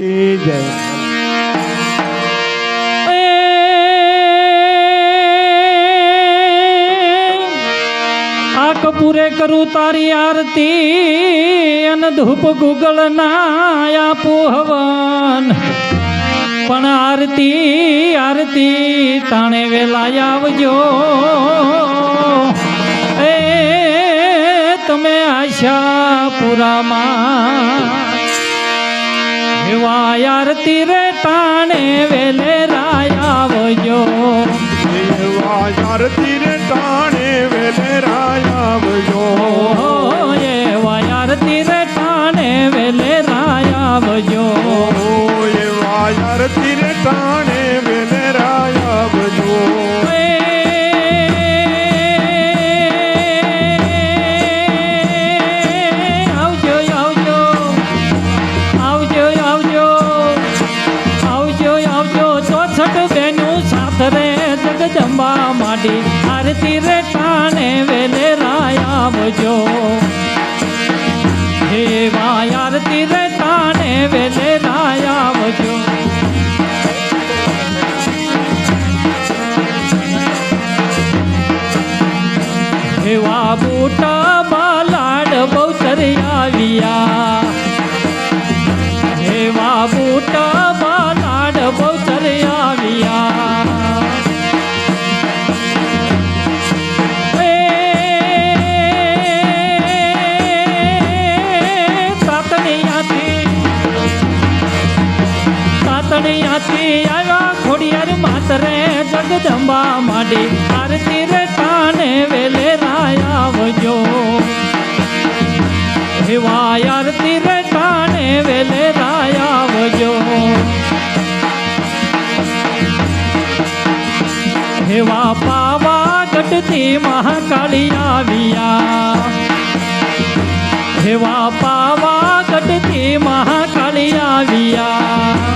કી જય આ કપૂરે કરું તારી આરતી અને ધૂપ ગુગળ ના આપું હવન. પણ આરતી આરતી તાણે વેલા આવજો. એ, તમે આશા પુરામાં એવા આરતી રે ટાણે વેલે રાય આવજો એવા આરતી રે ટાણે વેલે રાય ઓહો, એવા આરતી રે ટાણે વેલે રાય આવજો ઓ એવા આરતી રે ટાણે આરતી રે ટાણે વેલે રાય આવજો હે વાય આરતી રે ટાણે વેલે રાય આવજો એવા બુટા બાલાડ બહુચર આવ્યા જગદંબા માડી આરતી રે ટાણે વેલે રાય આવજો એવા આરતી રે ટાણે વેલે રાય આવજો એવા પાવા ગઢથી મહાકાળી આવ્યા એવા પાવા ગઢથી મહાકાળી આવ્યા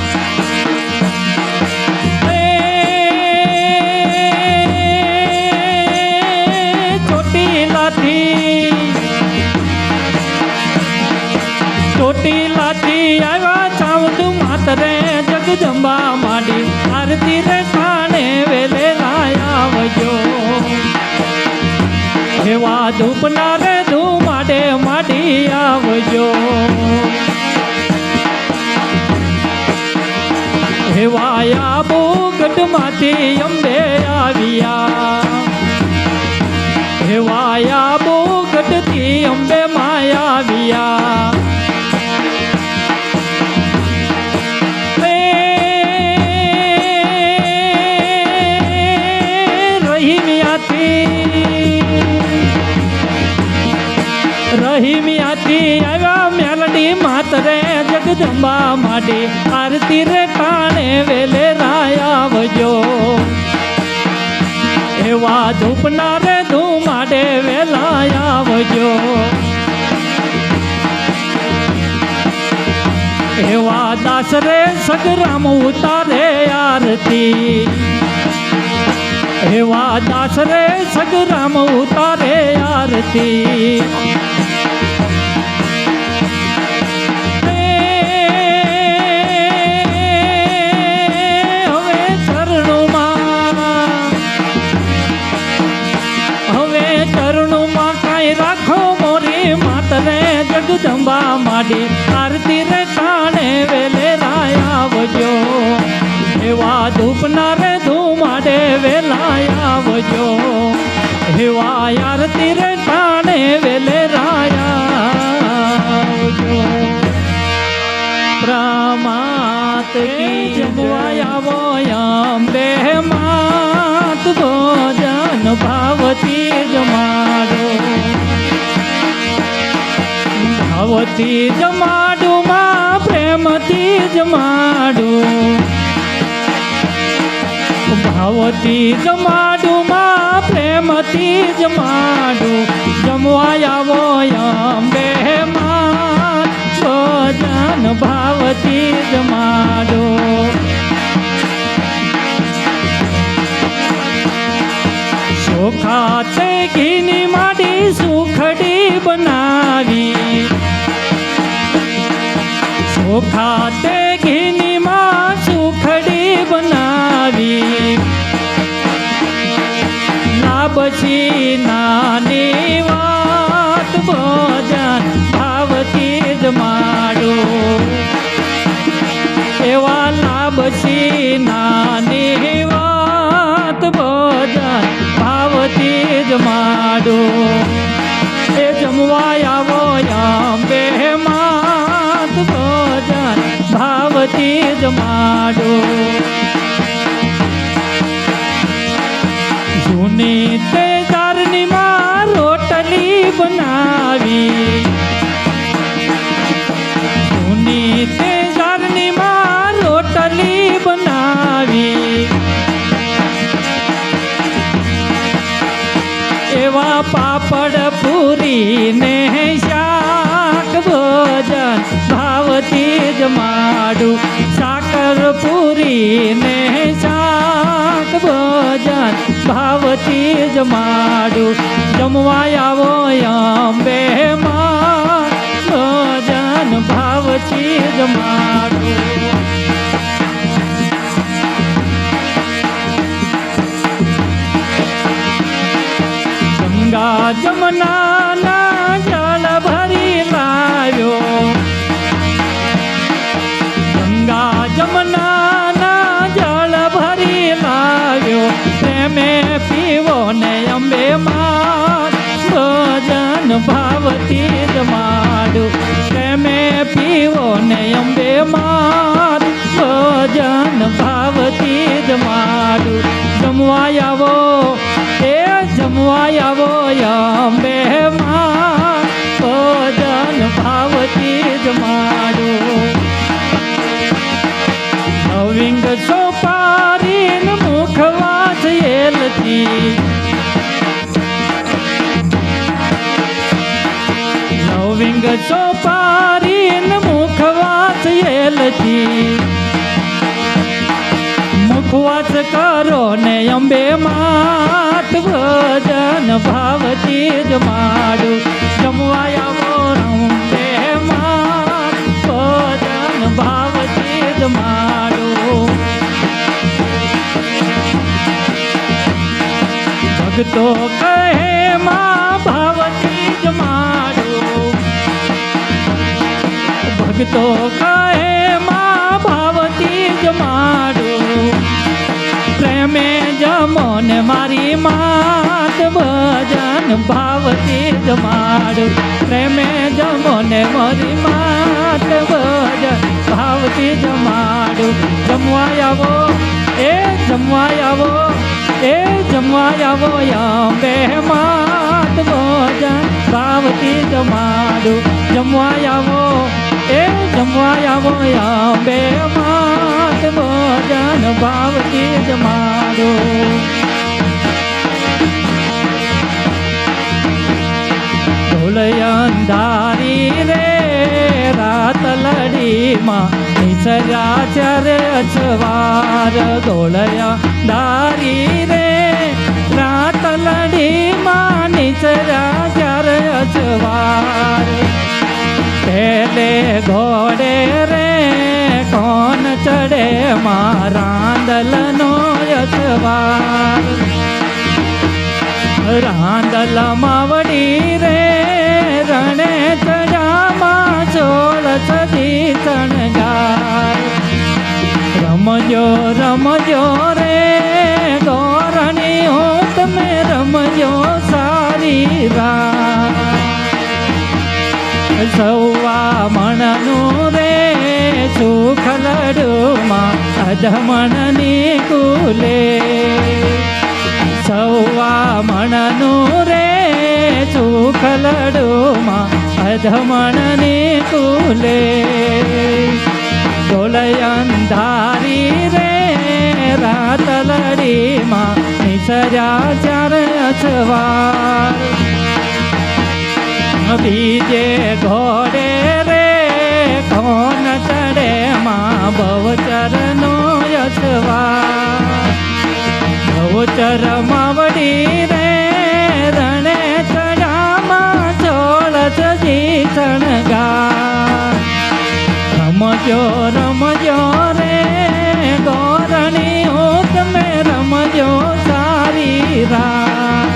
જગદંબા માંડી. આરતી રે ઠાણે વેલે રાય આવજો. એવા ધૂપના રે માટે માડી આવજો. એવા આબુ ગઢમાંથી અંબે આવ્યા. એવા આબુ ગઢથી અંબે માયા આવ્યા. માટે આરતી રે ટાણે વેલે રાય આવજો. એવા ધૂપના રે ધૂમાડે વેલા આવજો. એવા દાસ રે સગરામ ઉતારે આરતી. એવા દાસ રે સગરામ જગદંબા માડી આરતી રે કાણે વેલે રાય આવજો. એવા ધૂપના રે ધૂમાડે વેલા આવજો. હેવા આરતી રે કાણે વેલે રાય આવજો. પ્રમાત કી જમવાયા વયંબે માત ભાવતી જમાડું માં પ્રેમથી જમાડું ભાવતી જમાડું માં પ્રેમથી જમાડું જમવાયા વયંબે માં ભોજન ભાવતી જમાડો ચોખા તે ઘીની માડી, સુખડી બનાવી. ચોખા તે ઘીની માં સુખડી બનાવી. ના પછી નાની વાત ભોજન ભાવતી જ માડો. એવા લાભસી નાની વાત ભોજન ભાવતી જ માડો. એ જમવાય ભાવથી જ માડો. જૂની તે ચારની માં રોટલી બનાવી. માડું સાકર પૂરી ને શાક ભોજન, ભાવથી જ માડું. જમવા આવો અંબે માં ભોજન, ભાવથી જ માડું. જમના પીવો ને અંબે માત ભજન ભાવથી જ માડું. પ્રેમે પીવો ને અંબે માર ભજન ભાવથી જ માડું. જમવા આવો, એ જમવા આવો અંબે માં એલથી મુખવાસ કરો ને અંબે માત ભજન ભાવતી જ માડું જમવાયા અંબે માત ભજન ભાવથી જ માડું ભગતો કહે, માં ભાવતી જ માડું ભગતો કહે ભજન ભાવથી જ માડું, પ્રેમે જમો ને મારી માત ભજન ભાવથી મારું જમવા આવો, એ જમવા આવો, એ જમવા આવો અંબે માત ભજન ભાવથી મારું જમવા આવો, એ જમવા આવો અંબે માત ભજન ભાવથી જ લડીમાં નિસર્યા ચરે અછવાર દોળયા દારી રે. રાત લડીમાં નિસર્યા ચરે અછવાર પેલે ઘોડે રે, કોણ ચડે મારાંદલનો યશવાર રાંદલ માવડી રે, રણે ચડામાં ચોળ સદી શણગાર રમજો રમજો રે ગોરણી હો તમે રમજો સારી રા સૌવા મણનું રે સુખ લડુમાં અધમણની કુલે. સૌવા મણનું રે સુખ લડુમાં અધમણની કુલે. ડોલયંધારી રે, રાત લડીમાં નિસર્યા ચાર અછવાર બીજે ઘોડે રે કોન ચડે માં બહુચરનો યશવા બહુચર માવડી રે રમજો રમજો રે ગોરણી હો તમે રમજો સારી રા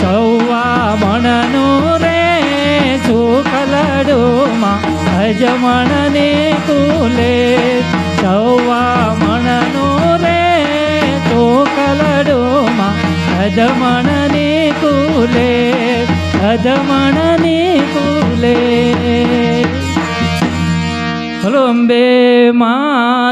સૌવા મણનું રે, સુખ લડુમાં અજમણને કુલે. સૌવા મણનું રે, સુખ લડુમાં અજમણને કુલે. અજમણને કુલે. હલો અંબે મા